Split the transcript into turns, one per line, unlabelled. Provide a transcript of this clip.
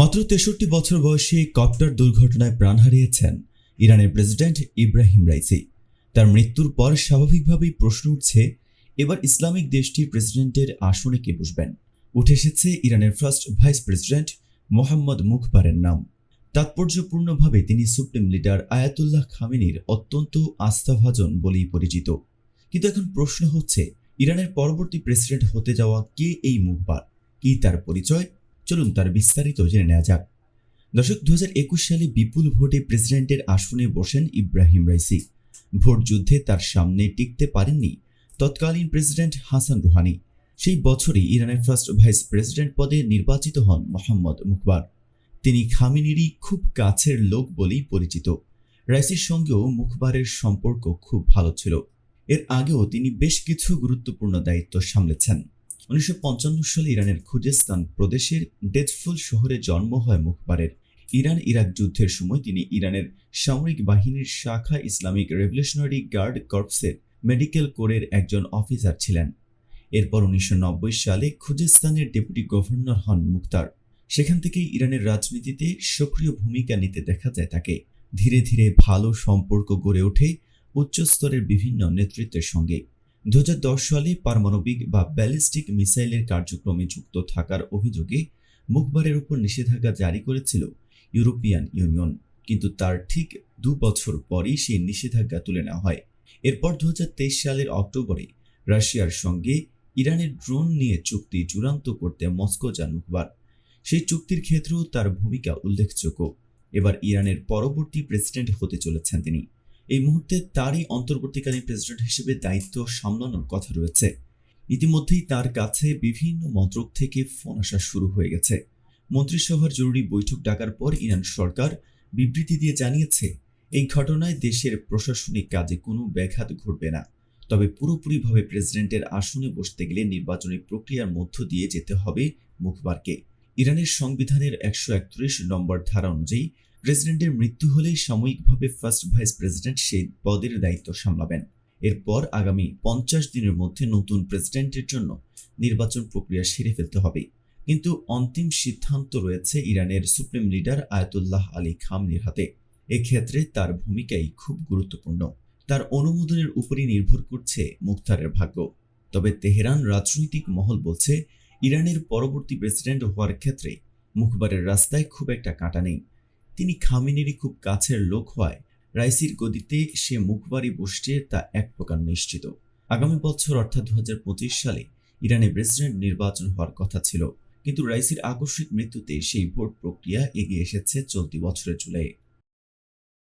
মাত্র তেষট্টি বছর বয়সে কপ্টার দুর্ঘটনায় প্রাণ হারিয়েছেন ইরানের প্রেসিডেন্ট ইব্রাহিম রাইসি। তার মৃত্যুর পর স্বাভাবিকভাবেই প্রশ্ন উঠছে, এবার ইসলামিক দেশটির প্রেসিডেন্টের আসনে কে বসবেন? উঠে এসেছে ইরানের ফার্স্ট ভাইস প্রেসিডেন্ট মোহাম্মদ মুখবারের নাম। তাৎপর্যপূর্ণভাবে তিনি সুপ্রিম লিডার আয়াতুল্লাহ খামেনির অত্যন্ত আস্থাভাজন বলেই পরিচিত। কিন্তু এখন প্রশ্ন হচ্ছে, ইরানের পরবর্তী প্রেসিডেন্ট হতে যাওয়া কে এই মুখবার? কি তার পরিচয়? চলুন তার বিস্তারিত জেনে নেওয়া যাক। দর্শক দু সালে বিপুল ভোটে প্রেসিডেন্টের আসনে বসেন ইব্রাহিম রাইসি। ভোট যুদ্ধে তার সামনে টিকতে পারেননি তৎকালীন প্রেসিডেন্ট হাসান রুহানি। সেই বছরই ইরানের ফার্স্ট ভাইস প্রেসিডেন্ট পদে নির্বাচিত হন মোহাম্মদ মুখবার। তিনি খামিনেরই খুব কাছের লোক বলেই পরিচিত। রাইসির সঙ্গেও মুখবারের সম্পর্ক খুব ভালো ছিল। এর আগেও তিনি বেশ কিছু গুরুত্বপূর্ণ দায়িত্ব সামলেছেন। উনিশশো পঞ্চান্ন সালে ইরানের খুজেস্তান প্রদেশের ডেজফুল শহরে জন্ম হয় মুখবারের। ইরান ইরাক যুদ্ধের সময় তিনি ইরানের সামরিক বাহিনীর শাখা ইসলামিক রেভলিউশনারি গার্ড কর্পসের মেডিকেল কোরের একজন অফিসার ছিলেন। এরপর উনিশশো নব্বই সালে খুজেস্তানের ডেপুটি গভর্নর হন মুক্তার। সেখান থেকেই ইরানের রাজনীতিতে সক্রিয় ভূমিকা নিতে দেখা যায় তাকে। ধীরে ধীরে ভালো সম্পর্ক গড়ে ওঠে উচ্চস্তরের বিভিন্ন নেতৃত্বের সঙ্গে। দু হাজার দশ সালে পারমাণবিক বা ব্যালিস্টিক মিসাইলের কার্যক্রমে যুক্ত থাকার অভিযোগে মুখবারের উপর নিষেধাজ্ঞা জারি করেছিল ইউরোপিয়ান ইউনিয়ন। কিন্তু তার ঠিক দু বছর পরই সেই নিষেধাজ্ঞা তুলে নেওয়া হয়। এরপর দু হাজার তেইশ সালের অক্টোবরে রাশিয়ার সঙ্গে ইরানের ড্রোন নিয়ে চুক্তি চূড়ান্ত করতে মস্কো যান মুখবার। সেই চুক্তির ক্ষেত্রেও তার ভূমিকা উল্লেখযোগ্য। এবার ইরানের পরবর্তী প্রেসিডেন্ট হতে চলেছেন তিনি। এই মুহূর্তে তারই অন্তর্বর্তীকালীন প্রেসিডেন্ট হিসেবে দায়িত্ব সামলানোর কথা রয়েছে। ইতিমধ্যেই তার কাছে বিভিন্ন মন্ত্রক থেকে ফোন আসা শুরু হয়ে গেছে। মন্ত্রিসভার জরুরি বৈঠক ডাকার পর ইরান সরকার বিবৃতি দিয়ে জানিয়েছে, এই ঘটনায় দেশের প্রশাসনিক কাজে কোনো ব্যাঘাত ঘটবে না। তবে পুরোপুরিভাবে প্রেসিডেন্টের আসনে বসতে গেলে নির্বাচনী প্রক্রিয়ার মধ্য দিয়ে যেতে হবে মুখবারকে। ইরানের সংবিধানের একশো একত্রিশ নম্বর ধারা অনুযায়ী প্রেসিডেন্টের মৃত্যু হলে সাময়িকভাবে ফার্স্ট ভাইস প্রেসিডেন্ট সেই পদের দায়িত্ব সামলাবেন। এরপর আগামী পঞ্চাশ দিনের মধ্যে নতুন প্রেসিডেন্টের জন্য নির্বাচন প্রক্রিয়া সেরে ফেলতে হবে। কিন্তু অন্তিম সিদ্ধান্ত রয়েছে ইরানের সুপ্রিম লিডার আয়াতুল্লাহ আলী খামনির হাতে। এক্ষেত্রে তার ভূমিকাই খুব গুরুত্বপূর্ণ। তার অনুমোদনের উপরই নির্ভর করছে মুখতারের ভাগ্য। তবে তেহরান রাজনৈতিক মহল বলছে, ইরানের পরবর্তী প্রেসিডেন্ট হওয়ার ক্ষেত্রে মুখবারের রাস্তায় খুব একটা কাঁটা নেই। তিনি খামিনেরই খুব কাছের লোক হওয়ায় রাইসির গদিতে সে মুখবাড়ি বসছে তা এক প্রকার নিশ্চিত। আগামী বছর অর্থাৎ দু হাজার পঁচিশ সালে ইরানে প্রেসিডেন্ট নির্বাচন হওয়ার কথা ছিল, কিন্তু রাইসির আকস্মিক মৃত্যুতে সেই ভোট প্রক্রিয়া এগিয়ে এসেছে চলতি বছরের জুলাই।